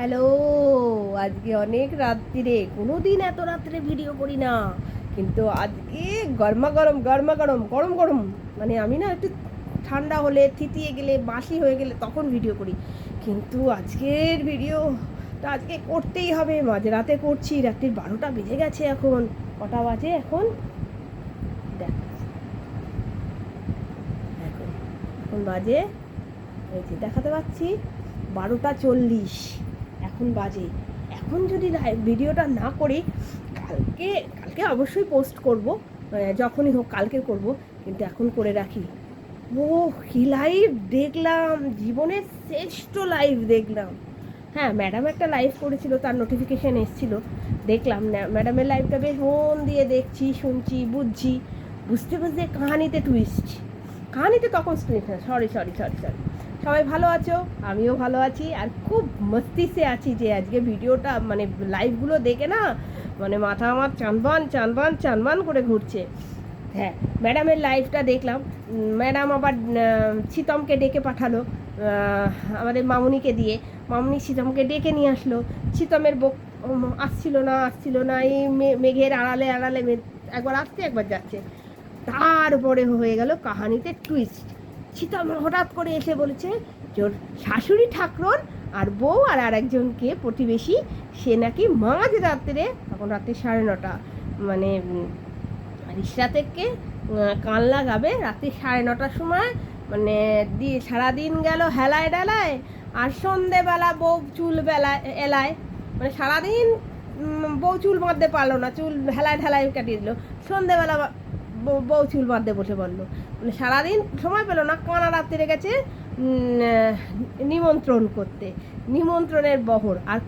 Hello, আজকে অনেক রাত্রিরে কোনো দিন এত রাত্রে ভিডিও করি না। কিন্তু আজকে গরমা গরম গরমা গরম গরম গরম। মানে আমি না একটু ঠান্ডা হলে, থিতিয়ে গেলে, বাসি হয়ে গেলে তখন ভিডিও করি। কিন্তু আজকের ভিডিও তা আজকে করতেই হবে। মাঝে রাতে করছি, রাত্রির বারোটা বেজে গেছে এখন। কটা বাজে এখন? দেখ। এখন বাজে দেখাতে পাচ্ছি, বারোটা চল্লিশ। এখন বাজে। এখন যদি ভিডিওটা না করি, কালকে কালকে অবশ্যই পোস্ট করব যখনই হোক কালকে করব, কিন্তু এখন করে রাখি। ও কি লাইভ দেখলাম! জীবনের শ্রেষ্ঠ লাইভ দেখলাম। হ্যাঁ ম্যাডাম একটা লাইভ করেছিল, তার নোটিফিকেশান এসেছিল। দেখলাম ম্যাডামের লাইভটা বেশ মন দিয়ে দেখছি, শুনছি, বুঝছি। বুঝতে বুঝতে কাহানিতে টুইস্ট কাহানিতে তখন সরি সরি সরি সরি সবাই ভালো আছো? আমিও ভালো আছি। আর খুব মস্তিতে আছি যে আজকে ভিডিওটা মানে লাইভগুলো দেখে না মানে মাথা আমার চানবান চানবান চানবান করে ঘুরছে। হ্যাঁ ম্যাডামের লাইভটা দেখলাম। ম্যাডাম আবার শীতমকে ডেকে পাঠালো আমাদের মামুনিকে দিয়ে। মামুনি শীতমকে ডেকে নিয়ে আসলো। শীতমের বক আসছিল না আসছিল না, এই মেঘের আড়ালে আড়ালে একবার আসছে, একবার যাচ্ছে। তারপরে হয়ে গেল কাহানিতে টুইস্ট সীতা হঠাৎ করে এসে বলেছে ওর শাশুড়ি ঠাকরন আর বউ আর আরেকজনকে প্রতিবেশী, সে নাকি মাঝ রাত্রে তখন রাত্রে সাড়ে নটা মানে রিসরা থেকে কান লাগাবে, রাত্রি সাড়ে নটার সময় মানে দিয়ে সারাদিন গেল হেলায় ডালায়, আর সন্ধেবেলা বউ চুল বেলায় এলায় মানে সারাদিন বউ চুল বাঁধতে পারল না, চুল হেলায় ঢালায় কাটিয়ে দিল। সন্ধেবেলা বউ- চুল বাঁধতে বসে পড়ল মানে সারাদিন সময় পেল না? কানা রাত্রে গেছে নিমন্ত্রণ করতে। নিমন্ত্রণের বহর। আর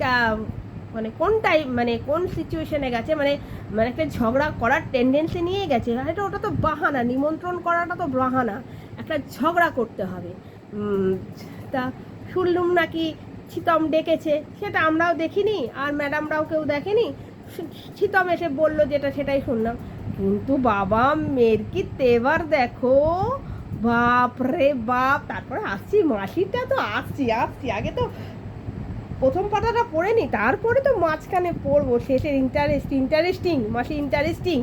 মানে কোন টাইম মানে কোন সিচুয়েশনে গেছে? মানে মানে একটা ঝগড়া করার টেন্ডেন্সি নিয়ে গেছে। এটা, ওটা তো বাহানা। নিমন্ত্রণ করাটা তো বাহানা। একটা ঝগড়া করতে হবে। তা শুনলুম নাকি শীতম ডেকেছে? সেটা আমরাও দেখিনি। আর ম্যাডামরাও কেউ দেখেনি? শীতম এসে বলল যেটা, সেটাই শুনলাম। কিন্তু বাবা, মেয়ের কি তেবার দেখো? বাপ রে বাপ, তারপরে আসছি, মাসিটা তো আসছি আসছি। আগে তো প্রথম পাতাটা পড়ে নি, তারপরে তো মাঝখানে পড়ব, শেষের ইন্টারেস্ট ইন্টারেস্টিং মাসি ইন্টারেস্টিং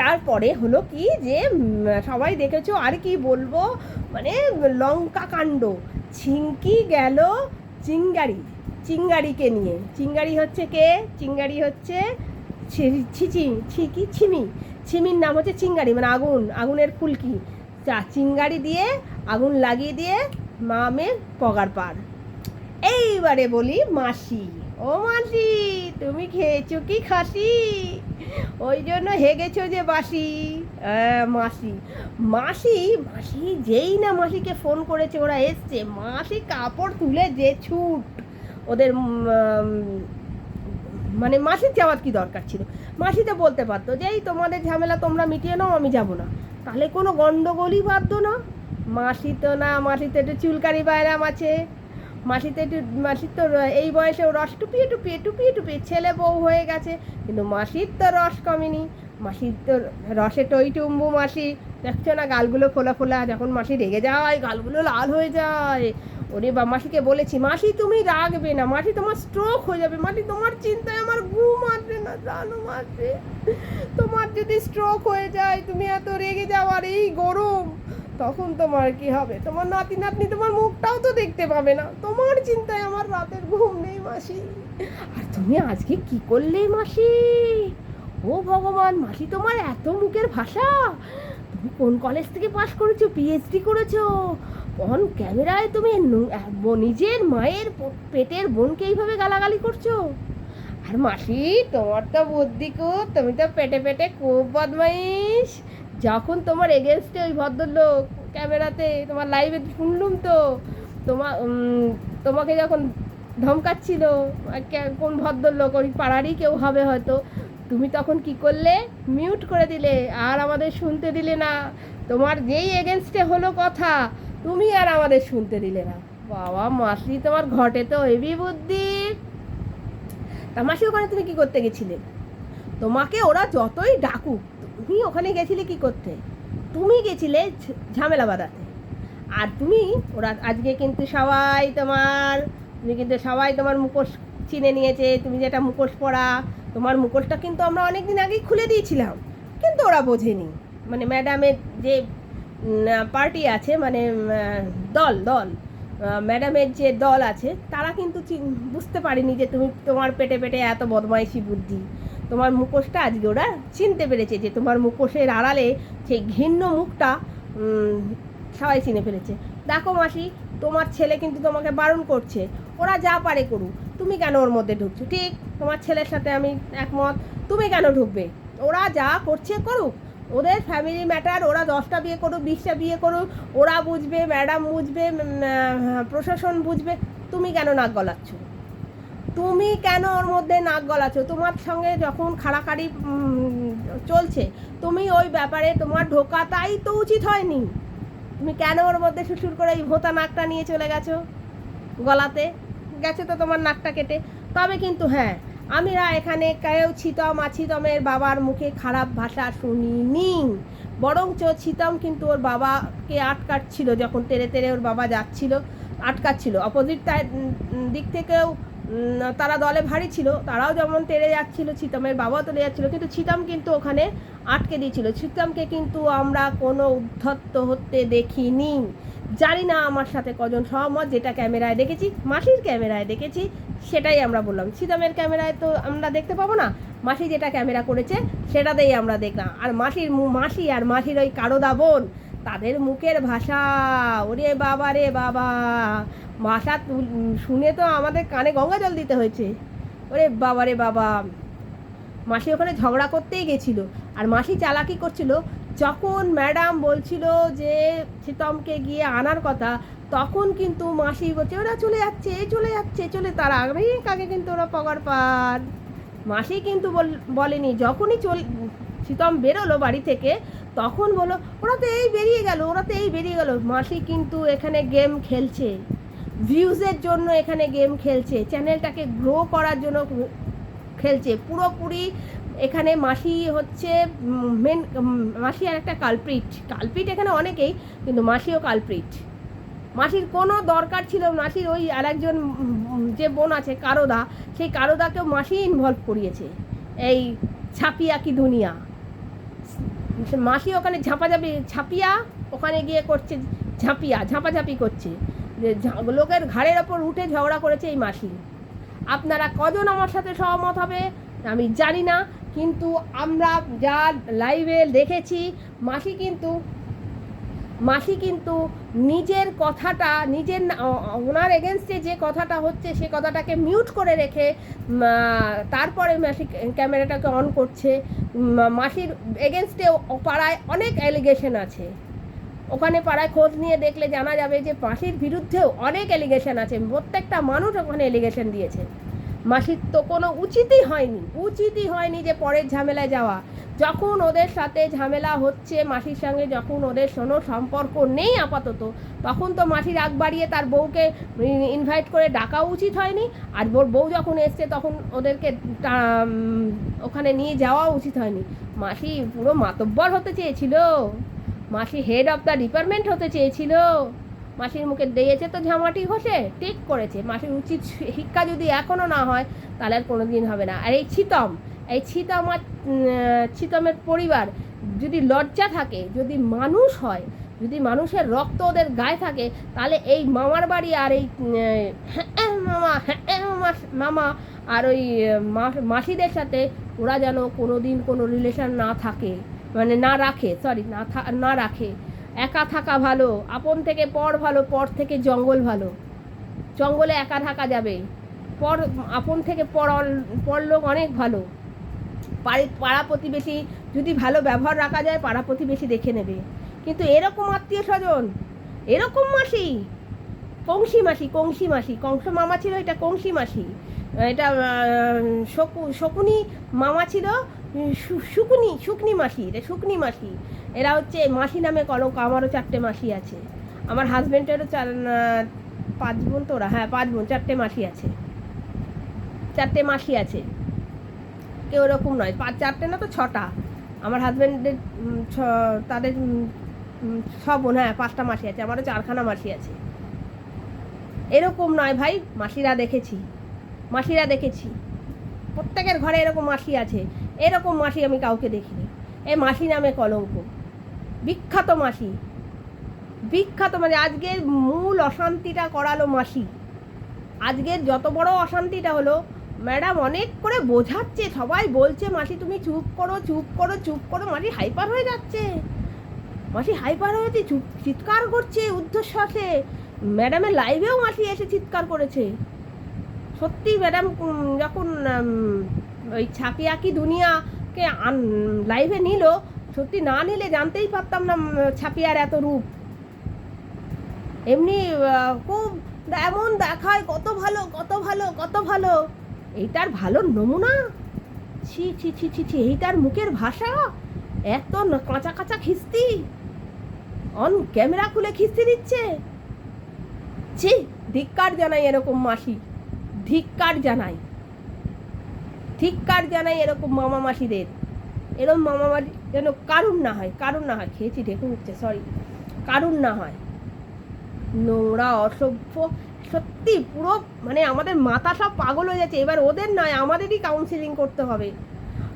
তারপরে হলো কি যে সবাই দেখেছ, আর কি বলব মানে লঙ্কা কাণ্ড ছিঙ্কি গেল চিঙ্গারি চিঙ্গারিকে নিয়ে। চিঙ্গারি হচ্ছে কে? চিঙ্গারি হচ্ছে ছিচি ছিকি ছিমি। ছিমির নাম হচ্ছে চিঙ্গারি মানে আগুন, আগুনের ফুলকি চা, চিঙ্গারি দিয়ে আগুন লাগিয়ে দিয়ে মামের পগার পার। এইবারে বলি মাসি, ও মাসি, তুমি খেয়েছো কি খাসি? ওই জন্য হেগেছো যে বাসি। মাসি মাসি মাসি, যেই না মাসিকে ফোন করেছে, ওরা এসছে। মাসি কাপড় তুলে যে ছুট। ওদের মানে মাসির যাওয়ার কি দরকার ছিল? মাসিতে বলতে পারতো যে, এই তোমাদের ঝামেলা তোমরা মিটিয়ে নাও, আমি যাব না। তাহলে কোনো গন্ডগোলই বাধ্য না। মাসি তো না, মাসিতে একটু চুলকারি বাইরাম আছে। মাসিতে একটু, মাসির তো এই বয়সে রস টুপিয়ে টুপিয়ে টুপিয়ে টুপিয়ে ছেলে বউ হয়ে গেছে। কিন্তু মাসির তো রস কমেনি। মাসির তো রসে টই টুম্বু মাসি। দেখছ না, গালগুলো ফোলা ফোলা, যখন মাসি রেগে যায়, গালগুলো লাল হয়ে যায়। ওরে বা মাসিকে বলেছি, মাসি, তুমি রাখবে না, মাসি তোমার স্ট্রোক হয়ে যাবে, মাসি তোমার চিন্তায় আমার ঘুম আসবে না, জানো মাসি? তোমার যদি স্ট্রোক হয়ে যায়, তুমি এত রেগে যাও আর এই গরম, তখন তোমার কি হবে? তোমার নাতি, নাতনি তোমার মুখটাও তো দেখতে পাবে না, তোমার চিন্তায় আমার রাতের ঘুম নেই, মাসি। আর তুমি আজকে কি করলে, মাসি? ও ভগবান, মাসি তোমার এত মুখের ভাষা। তুমি কোন কলেজ থেকে পাশ করেছ পিএইচডি করেছ? অন ক্যামেরায় তুমি নিজের মায়ের পেটের বোনকে এইভাবে গালাগালি করছ? আর মাসি, তোমার তো বুদ্ধি খুব, তুমি তো পেটে পেটে খুব বদমাইশ। যখন তোমার এগেনস্টে ওই ভদ্রলোক ক্যামেরাতে তোমার লাইভে শুনলুম তো তোমার তোমাকে যখন ধমকাচ্ছিল কোন ভদ্রলোক, ওই পাড়ারই কেউ হবে হয়তো, তুমি তখন কি করলে? মিউট করে দিলে, আর আমাদের শুনতে দিলে না। তোমার যেই এগেনস্টে হলো কথা তুমি আর আমাদের শুনতে দিলে না। বাবা, মাসি তোমার ঘটে তো হেভি বুদ্ধি। তা মাসি, ওখানে তুমি কি করতে গেছিলে? তোমাকে ওরা যতই ডাকুক, তুমি ওখানে গেছিলে কি করতে? তুমি গেছিলে ঝামেলা বাঁধাতে। আর তুমি, ওরা আজকে কিন্তু সবাই তোমার, তুমি কিন্তু সবাই তোমার মুখোশ চিনে নিয়েছে, তুমি যেটা মুখোশ পরা, তোমার মুখোশটা কিন্তু আমরা অনেক দিন আগেই খুলে দিয়েছিলাম। কিন্তু ওরা বোঝেনি। মানে ম্যাডামের যে পার্টি আছে মানে দল দল। ম্যাডামের যে দল আছে, তারা কিন্তু বুঝতে পারেনি যে তুমি তোমার পেটে পেটে এত বদমাইশি বুদ্ধি। তোমার মুখোশটা আজকে ওরা চিনতে পেরেছে যে তোমার মুখোশের আড়ালে সেই ঘৃণ্য মুখটা সবাই চিনে ফেলেছে। দেখো মাসি, তোমার ছেলে কিন্তু তোমাকে বারণ করছে। ওরা যা পারে করুক। তুমি কেন ওর মধ্যে ঢুকছো? ঠিক, তোমার ছেলের সাথে আমি একমত। তুমি কেন ঢুকবে? ওরা যা করছে করুক। ওদের ফ্যামিলি ম্যাটার ওরা দশটা বিয়ে করুক, বিশটা বিয়ে করুক, ওরা বুঝবে ম্যাডাম বুঝবে প্রশাসন বুঝবে, তুমি কেন নাক গলাচ্ছ? তুমি কেন ওর মধ্যে নাক গলাচ্ছ? তোমার সঙ্গে যখন খাড়াখাড়ি চলছে, তুমি ওই ব্যাপারে তোমার ঢোকা তাই তো উচিত হয়নি। তুমি কেন ওর মধ্যে সুসুর করে এই ভোতা নাকটা নিয়ে চলে গেছো? গলাতে? গেছে তো তোমার নাকটা কেটে। তবে কিন্তু হ্যাঁ আমিরা এখানে কেউ ছিতম আছিতমের বাবার মুখে খারাপ ভাষা শুনিনি। বরঞ্চ ছিতম কিন্তু ওর বাবাকে আটকাচ্ছিল, যখন তেরে তেরে ওর বাবা যাচ্ছিল, আটকাচ্ছিল। অপোজিট দিক থেকেও তারা দলে ভারী ছিল, তারাও যেমন তেড়ে যাচ্ছিল, ছিতমের বাবাও তেড়ে যাচ্ছিল, কিন্তু ছিতম কিন্তু ওখানে আটকে দিয়েছিল। ছিতমকে কিন্তু আমরা কোনো উদ্ধত্ত হতে দেখিনি। জানি না আমার সাথে কজন সহমত, যেটা ক্যামেরায় দেখেছি, মাসির ক্যামেরায় দেখেছি, সেটাই আমরা বললাম। ছিতমের ক্যামেরায় তো আমরা দেখতে পাবো না, মাসি যেটা ক্যামেরা করেছে, সেটাতেই আমরা দেখলাম। আর মাসির মাসি আর মাসির ওই কারোদা বোন, তাদের মুখের ভাষা, ওরে বাবা রে বাবা। ভাষা শুনে তো আমাদের কানে গঙ্গা জল দিতে হয়েছে। ওরে বাবা রে বাবা। মাসি ওখানে ঝগড়া করতেই গেছিল। আর মাসি চালাকি করছিল যখন ম্যাডাম বলছিল যে সীতমকে গিয়ে আনার কথা, তখন কিন্তু মাসি বলছে, ওরা চলে যাচ্ছে চলে যাচ্ছে, চলে তার আগেই কাকে কিন্তু ওরা পগার পান। মাসি কিন্তু বলেনি। যখনই চল, সীতম বেরোলো বাড়ি থেকে, তখন বলো ওরা তো এই বেরিয়ে গেল, ওরা তো এই বেরিয়ে গেল। মাসি কিন্তু এখানে গেম খেলছে। ভিউজের জন্য এখানে গেম খেলছে। চ্যানেলটাকে গ্রো করার জন্য খেলছে। পুরোপুরি এখানে মাসি হচ্ছে মেন মাসি আর একটা কালপ্রিট। কালপ্রিট এখানে অনেকেই কিন্তু মাসিও কালপ্রিট। মাসির কোনো দরকার ছিল মাসির ওই আরেকজন উম, যে বোন আছে কারোদা সেই কারোদাকেও মাসি ইনভলভ করিয়েছে। এই ছাপিয়া কি দুনিয়া। মাসি ওখানে ঝাঁপাঝাপি ছাপিয়া ওখানে গিয়ে করছে ঝাঁপিয়া ঝাঁপাঝাঁপি করছে। যে লোকের ঘাড়ের ওপর উঠে ঝগড়া করেছে এই মাসি। আপনারা কজন আমার সাথে সহমত হবে আমি জানি না। কিন্তু আমরা যা লাইভে দেখেছি, মাসি কিন্তু মাসি কিন্তু নিজের কথাটা, নিজের ওনার এগেনস্টে যে কথাটা হচ্ছে, সে কথাটাকে মিউট করে রেখে তারপরে মাসি ক্যামেরাটাকে অন করছে। মাসির এগেনস্টে পাড়ায় অনেক অ্যালিগেশন আছে। ওখানে পাড়ায় খোঁজ নিয়ে দেখলে জানা যাবে যে, মাসির বিরুদ্ধেও অনেক অ্যালিগেশন আছে। প্রত্যেকটা মানুষ ওখানে অ্যালিগেশন দিয়েছে। মাসির তো কোনো উচিতই হয়নি উচিতই হয়নি যে পরের ঝামেলায় যাওয়া। যখন ওদের সাথে ঝামেলা হচ্ছে, মাসির সঙ্গে যখন ওদের কোনো সম্পর্ক নেই আপাতত, তখন তো মাসির আগ বাড়িয়ে তার বউকে ইনভাইট করে ডাকা উচিত হয়নি। আর ওর বউ যখন এসছে, তখন ওদেরকে ওখানে নিয়ে যাওয়া উচিত হয়নি। মাসি পুরো মাতব্বর হতে চেয়েছিল। মাসি হেড অফ দ্য ডিপার্টমেন্ট হতে চেয়েছিল। মাসির মুখে দিয়েছে তো ঝামাটি ঘষে, ঠিক করেছে। মাসির উচিত শিক্ষা যদি এখনও না হয়, তাহলে আর কোনো দিন হবে না। আর এই ছিতম এই ছিতম আর ছিতমের পরিবার যদি লজ্জা থাকে, যদি মানুষ হয়, যদি মানুষের রক্ত ওদের গায়ে থাকে, তাহলে এই মামার বাড়ি আর এই মামা মামা আর ওই মাসিদের সাথে ওরা যেন কোনো দিন কোনো রিলেশন না থাকে। মানে না রাখে সরি না না রাখে। একা থাকা ভালো, আপন থেকে পর ভালো, পর থেকে জঙ্গল ভালো। জঙ্গলে একা থাকা যাবে। পর, আপন থেকে পর পর লোক অনেক ভালো। পাড়া প্রতিবেশী যদি ভালো ব্যবহার রাখা যায়, পাড়া প্রতিবেশী দেখে নেবে। কিন্তু এরকম আত্মীয় স্বজন, এরকম মাসি, কংসি মাসি কংসি মাসি, কংস মামা ছিল এটা কংসি মাসি, এটা শকু, শকুনি মামা ছিল শুকনি শুকনি মাসি, এটা শুকনি মাসি। এরা হচ্ছে মাসি নামে কলঙ্ক, আমারও চারটে মাসি আছে। আমার হাজব্যান্ডেরও চার পাঁচ বোন তোরা? হ্যাঁ পাঁচ বোন, চারটে মাসি আছে। চারটে মাসি আছে। কেউ ওরকম নয়। পাঁচ চারটে না তো ছটা। আমার হাজব্যান্ডের ছ- তাদের ছ বোন হ্যাঁ পাঁচটা মাসি আছে। আমারও চারখানা মাসি আছে। এরকম নয় ভাই, মাসিরা দেখেছি। মাসিরা দেখেছি। প্রত্যেকের ঘরে এরকম মাসি আছে। এরকম মাসি আমি কাউকে দেখিনি। এই মাসি নামে কলঙ্ক। বিখ্যাত মাসি। বিখ্যাত মানে আজকের মূল অশান্তিটা করালো মাসি। আজকের যত বড় অশান্তিটা হলো, ম্যাডাম অনেক করে বোঝাচ্ছে, সবাই বলছে, মাসি, তুমি চুপ করো চুপ করো চুপ করো, মাসি হাইপার হয়ে যাচ্ছে। মাসি হাইপার হয়েছে চুপ, চিৎকার করছে ঊর্ধ্বশ্বাসে ম্যাডামের লাইভেও মাসি এসে চিৎকার করেছে। সত্যি ম্যাডাম যখন ওই ছাপিয়াকি দুনিয়াকে আন, লাইভে নিল সত্যি না নিলে জানতেই পারতাম না ছাপিয়ার এত রূপ। এমনি খুব এমন দেখায়, কত ভালো কত ভালো কত ভালো। এইটার ভালো নমুনা? ছি ছি ছি ছি ছি, এইটার মুখের ভাষা? এত কাঁচা কাঁচা খিস্তি? অন ক্যামেরা খুলে খিস্তি দিচ্ছে? ছি, ধিক্কার জানাই এরকম মাসি, ধিক্কার জানাই। ধিক্কার জানাই এরকম মামা মাসিদের। এরকম মামা মাসি যেন কারুর না হয়, কারুর না হয়, খেয়েছি, ঢেকে উঠছে সরি কারুর না হয়। নোংরা, অসভ্য, সত্যি পুরো মানে আমাদের মাথা সব পাগল হয়ে যাচ্ছে। এবার ওদের নয় আমাদেরই কাউন্সিলিং করতে হবে।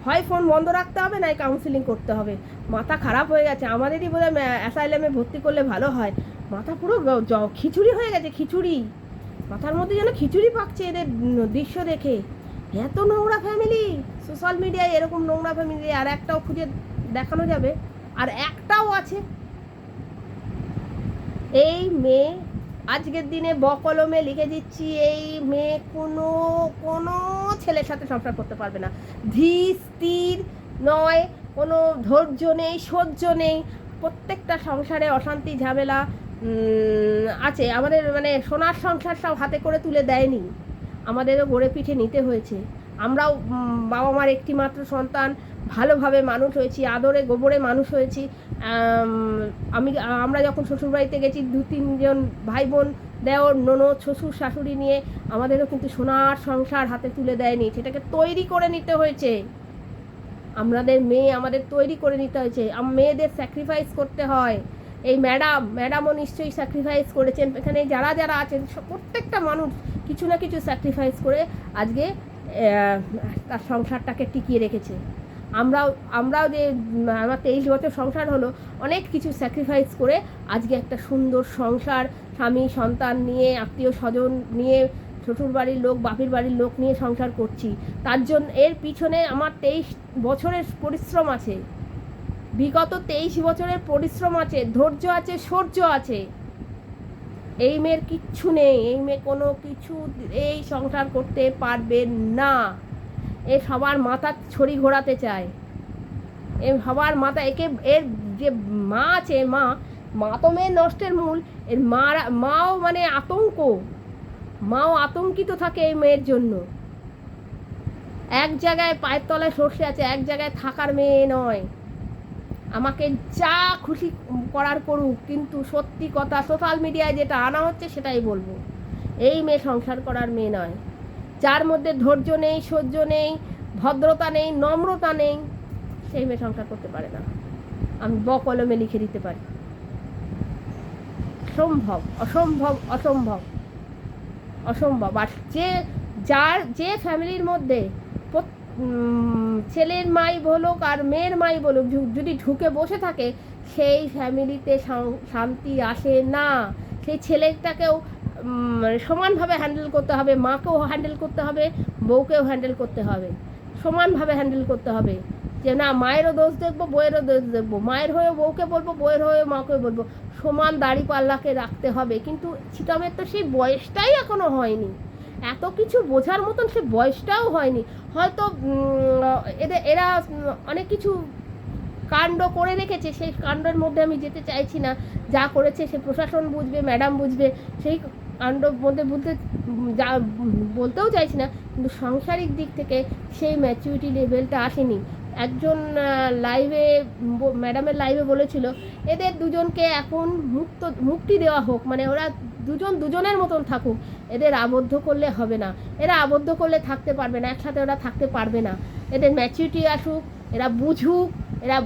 হয় ফোন বন্ধ রাখতে হবে নয় কাউন্সিলিং করতে হবে। মাথা খারাপ হয়ে গেছে, আমাদেরই বোধ হয় অ্যাসাইলামে ভর্তি করলে ভালো হয়। মাথা পুরো খিচুড়ি হয়ে গেছে, খিচুড়ি। মাথার মধ্যে যেন খিচুড়ি পাকছে এদের দৃশ্য দেখে। এত নোংরা ফ্যামিলি সোশ্যাল মিডিয়ায় এরকম নোংরা ফ্যামিলি আর একটাও খুঁজে দেখানো যাবে। আর একটাও আছে। এই মেয়ে, আজকের দিনে বকলমে লিখে দিচ্ছি, এই মেয়ে কোনো কোনো ছেলের সাথে সংসার করতে পারবে না। ধী, স্থির নয়, কোনো ধৈর্য নেই, সহ্য নেই। প্রত্যেকটা সংসারে অশান্তি, ঝামেলা আছে। আমাদের মানে সোনার সংসার সব হাতে করে তুলে দেয়নি। আমাদেরও গড়ে পিঠে নিতে হয়েছে। আমরাও বাবা মার একটি মাত্র সন্তান, ভালোভাবে মানুষ হয়েছি, আদরে গোবরে মানুষ হয়েছি। আমি আমরা যখন শ্বশুরবাড়িতে গেছি, দু, তিনজন ভাই বোন দেওর, ননদ, শ্বশুর, শাশুড়ি নিয়ে, আমাদেরও কিন্তু সোনার সংসার হাতে তুলে দেয়নি। সেটাকে তৈরি করে নিতে হয়েছে। আমাদের মেয়ে আমাদের তৈরি করে নিতে হয়েছে। মেয়েদের স্যাক্রিফাইস করতে হয়। এই ম্যাডাম ম্যাডামও নিশ্চয়ই স্যাক্রিফাইস করেছেন। এখানে যারা যারা আছেন প্রত্যেকটা মানুষ কিছু না কিছু স্যাক্রিফাইস করে আজকে তার সংসারটাকে টিকিয়ে রেখেছে। আমরাও আমরাও যে, আমার তেইশ বছর সংসার হলো, অনেক কিছু স্যাক্রিফাইস করে আজকে একটা সুন্দর সংসার, স্বামী, সন্তান নিয়ে, আত্মীয় স্বজন নিয়ে শ্বশুর বাড়ির লোক, বাপের বাড়ির লোক নিয়ে সংসার করছি। তার জন্য, এর পিছনে আমার তেইশ বছরের পরিশ্রম আছে। বিগত তেইশ বছরের পরিশ্রম আছে, ধৈর্য আছে সৌর্য আছে। এই মেয়ের কিচ্ছু নেই, এই মেয়ে কোনো কিছু এই সংসার করতে পারবে না। এ সবার মাথার ছড়ি ঘোরাতে চায়। এ সবার মাথা, একে, এর যে মা আছে, মা মা তো মেয়ের নষ্টের মূল, এর মারা, মাও মানে আতঙ্ক। মাও আতঙ্কিত থাকে এই মেয়ের জন্য। এক জায়গায় পায়ের তলায় সর্ষে আছে, এক জায়গায় থাকার মেয়ে নয়। আমাকে যা খুশি করার করুক কিন্তু সত্যি কথা সোশ্যাল মিডিয়ায় যেটা আনা হচ্ছে সেটাই বলব। এই মেয়ে সংসার করার মেয়ে নয়। যার মধ্যে ধৈর্য নেই সহ্য নেই ভদ্রতা নেই নম্রতা নেই সেই মেয়ে সংসার করতে পারে না। আমি বকলমে লিখে দিতে পারি। সম্ভব অসম্ভব অসম্ভব অসম্ভব। আর যে যার যে ফ্যামিলির মধ্যে প্রত- উম, ছেলের মাই বলুক আর মেয়ের মাই বলুক যদি ঢুকে বসে থাকে, সেই ফ্যামিলিতে শান্তি আসে না। সেই ছেলেটাকেও সমানভাবে হ্যান্ডেল করতে হবে, মাকেও হ্যান্ডেল করতে হবে, বউকেও হ্যান্ডেল করতে হবে, সমানভাবে হ্যান্ডেল করতে হবে। যে না, মায়েরও দোষ দেখব, বউয়েরও দোষ দেখব, মায়ের হয়ে বউকে বলব, বউয়ের হয়ে মাকে বলব, সমান দাড়ি পাল্লাকে রাখতে হবে। কিন্তু ছিটামের তো সেই বয়সটাই এখনও হয়নি। এত কিছু বোঝার মতন সে বয়সটাও হয়নি। হয়তো এদের এরা অনেক কিছু কাণ্ড করে রেখেছে, সেই কাণ্ডের মধ্যে আমি যেতে চাইছি না। যা করেছে সে প্রশাসন বুঝবে, ম্যাডাম বুঝবে, সেই কাণ্ড মধ্যে বুঝতে যা বলতেও চাইছি না, কিন্তু সাংসারিক দিক থেকে সেই ম্যাচুরিটি লেভেলটা আসেনি। একজন লাইভে ম্যাডামের লাইভে বলেছিল, এদের দুজনকে এখন মুক্ত, মুক্তি দেওয়া হোক মানে ওরা দুজন, দুজনের মতন থাকুক, এদের আবদ্ধ করলে হবে না। এরা আবদ্ধ করলে থাকতে পারবে না, একসাথে ওরা থাকতে পারবে না। এদের ম্যাচুরিটি আসুক, এরা বুঝুক, এরা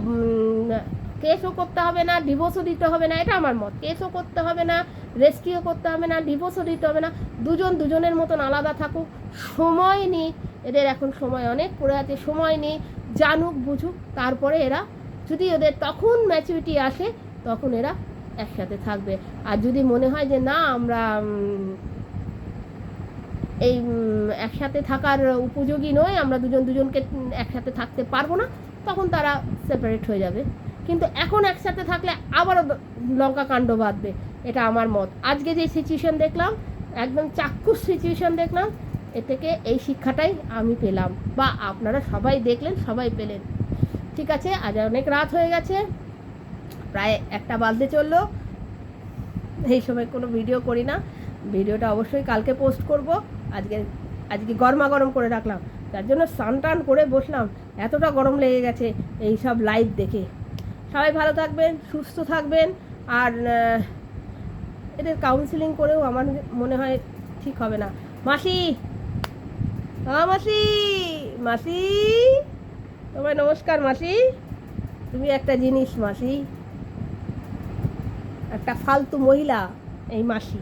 কেসও করতে হবে না ডিভোর্সও দিতে হবে না, এটা আমার মত। কেসও করতে হবে না রেস্কিও করতে হবে না ডিভোর্সও দিতে হবে না, দুজন, দুজনের মতন আলাদা থাকুক। সময় নিক, এদের এখন সময় অনেক পড়ে আছে, সময় নেই জানুক, বুঝুক, তারপরে এরা যদি ওদের তখন ম্যাচুরিটি আসে, তখন এরা একসাথে থাকবে। আর যদি মনে হয় যে না, আমরা এই একসাথে থাকার উপযোগী নয়, আমরা দুজন দুজনকে একসাথে থাকতে পারব না, তখন তারা সেপারেট হয়ে যাবে। কিন্তু এখন একসাথে থাকলে আবারও লঙ্কা কাণ্ড বাঁধবে, এটা আমার মত। আজকে যে সিচুয়েশন দেখলাম, একদম চাক্ষুষ সিচুয়েশন দেখলাম এ থেকে এই শিক্ষাটাই আমি পেলাম। বা আপনারা সবাই দেখলেন, সবাই পেলেন। ঠিক আছে, আজ অনেক রাত হয়ে গেছে। প্রায় একটা বাজতে চলল। এই সময় কোনো ভিডিও করি না। ভিডিওটা অবশ্যই কালকে পোস্ট করব। আজকে আজকে গরমা গরম করে রাখলাম। তার জন্য স্নান টান করে বসলাম। এতটা গরম লেগে গেছে এই সব লাইভ দেখে। সবাই ভালো থাকবেন, সুস্থ থাকবেন। আর এদের কাউন্সিলিং করেও আমার মনে হয় ঠিক হবে না। মাসি! হ্যাঁ মাসি। মাসি? তোমায় নমস্কার, মাসি। তুমি একটা জিনিস, মাসি। একটা ফালতু মহিলা, এই মাসি।